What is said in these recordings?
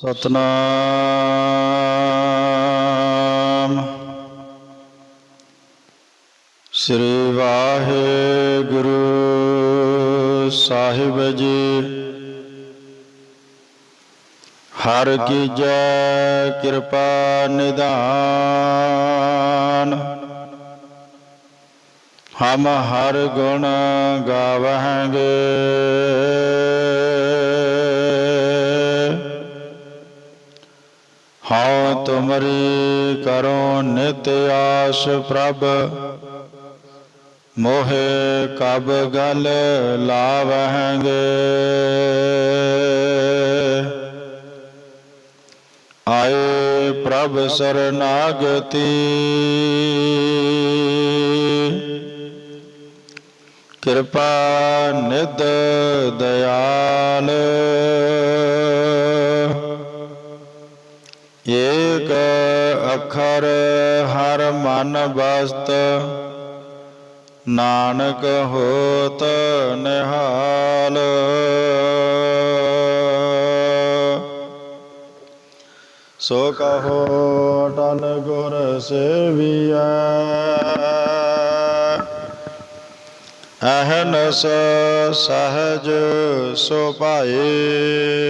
ਸਤਨਾਮ। ਸ੍ਰੀ ਵਾਹਿਗੁਰੂ ਸਾਹਿਬ ਜੀ। ਹਰ ਕੀ ਜੈ ਕਿਰਪਾ ਨਿਧਾਨ। ਹਮ ਹਰ ਗੁਣ ਗਾਵਾਂਗੇ। ਹਉ ਤੁਮਰੀ ਕਰੋ ਨਿਤ ਆਸ ਪ੍ਰਭ, ਮੋਹਿ ਕਬ ਗਲ ਲਾਵਹਿਗੇ। ਆਏ ਪ੍ਰਭ ਸਰਨਾਗਤੀ, ਕਿਰਪਾ ਨਿਧ ਦਇਆਲ ਏਕ ਅੱਖਰ ਹਰ ਮਨ ਬਸਤ ਨਾਨਕ ਹੋਤ ਨਿਹਾਲ। ਸੋ ਕਹੋ ਅਟਲ ਗੁਰ ਸੇਵੀਐ, ਅਹਨਸ ਸਹਜ ਸੋ ਭਾਏ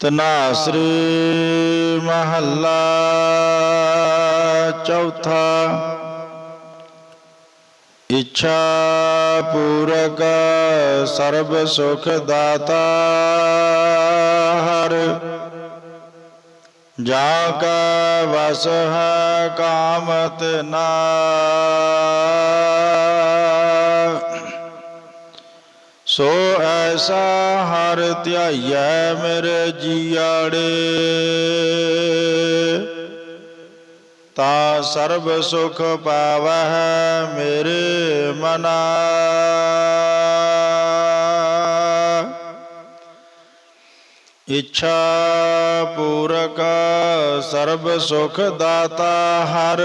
ਤਨਾਸਰੀ ਮਹੱਲਾ ਚੌਥਾ। ਇੱਛਾ ਪੂਰਕ ਸਰਬ ਸੁਖ ਦਾਤਾ ਹਰ। ਜਾ ਕਾ ਵਸ ਹੈ ਕਾਮਤ ਨਾ ਸੋ ਐਸਾ ਹਰ ਧਿਆਈਐ ਮੇਰੇ ਜੀਆੜੇ। ਤਾ ਸਰਬ ਸੁਖ ਪਾਵਹਿ ਮੇਰੇ ਮਨਾ। ਇੱਛਾ ਪੂਰਕ ਸਰਬ ਸੁਖ ਦਾਤਾ ਹਰ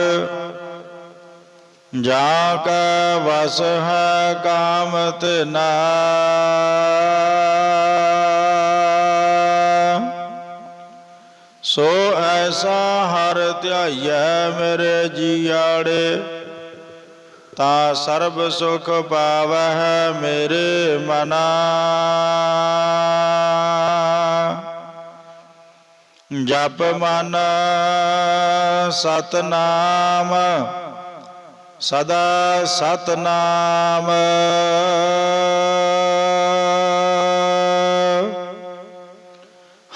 ਜਾ ਕੈ ਵਸ ਹੈ ਕਾਮਤ ਨਾ। ਸੋ ਐਸਾ ਹਰ ਧਿਆਈਐ ਮੇਰੇ ਜੀਆੜੇ, ਤਾ ਸਰਬ ਸੁਖ ਪਾਵਹਿ ਮੇਰੇ ਮਨਾ। ਜਪ ਮਨ ਸਤਨਾਮ ਸਦਾ ਸਤਨਾਮ।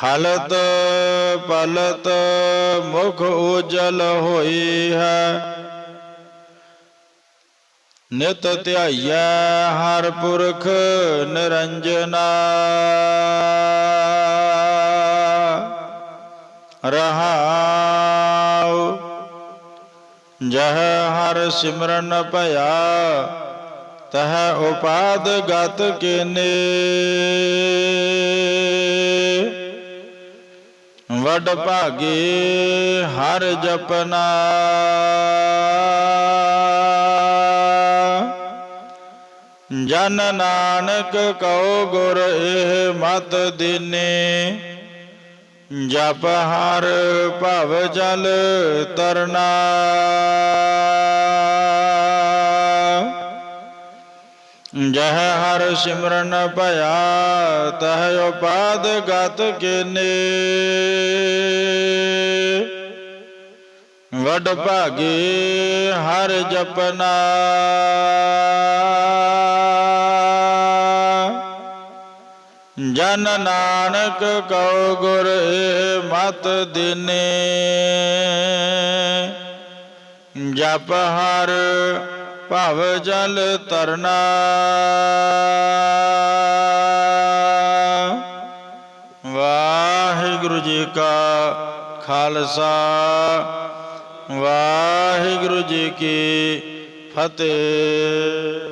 ਹਲਤ ਪਲਤ ਮੁਖ ਉਜਲ ਹੋਈ ਹੈ। ਨਿਤ ਧਿਆਈਐ ਹਰ ਪੁਰਖ ਨਿਰੰਜਨਾ। ਰਹਾਉ ਜਹ ਹਰ ਸਿਮਰਨ ਭਇਆ, ਤਹ ਉਪਾਦ ਗਤ ਕੀਨੇ। ਵਡ ਭਾਗੇ ਹਰ ਜਪਨਾ। ਜਨ ਨਾਨਕ ਕਉ ਗੁਰ ਇਹ ਮਤ ਦੀਨੇ। ਜਪ ਹਰ ਭਵ ਜਲ ਤਰਨਾ। ਜਹ ਹਰ ਸਿਮਰਨ ਭਇਆ, ਤਹ ਉਪਾਦ ਗਤ ਕੀਨੇ। ਵਡ ਭਾਗੇ ਹਰ ਜਪਨਾ। ਜਨ ਨਾਨਕ ਕਉ ਗੁਰ ਮਤ ਦਿਨੇ। ਜਪ ਹਰ ਭਵ ਜਲ ਤਰਨਾ ਵਾਹਿਗੁਰੂ ਜੀ ਕਾ ਖਾਲਸਾ। ਵਾਹਿਗੁਰੂ ਜੀ ਕੀ ਫਤਿਹ।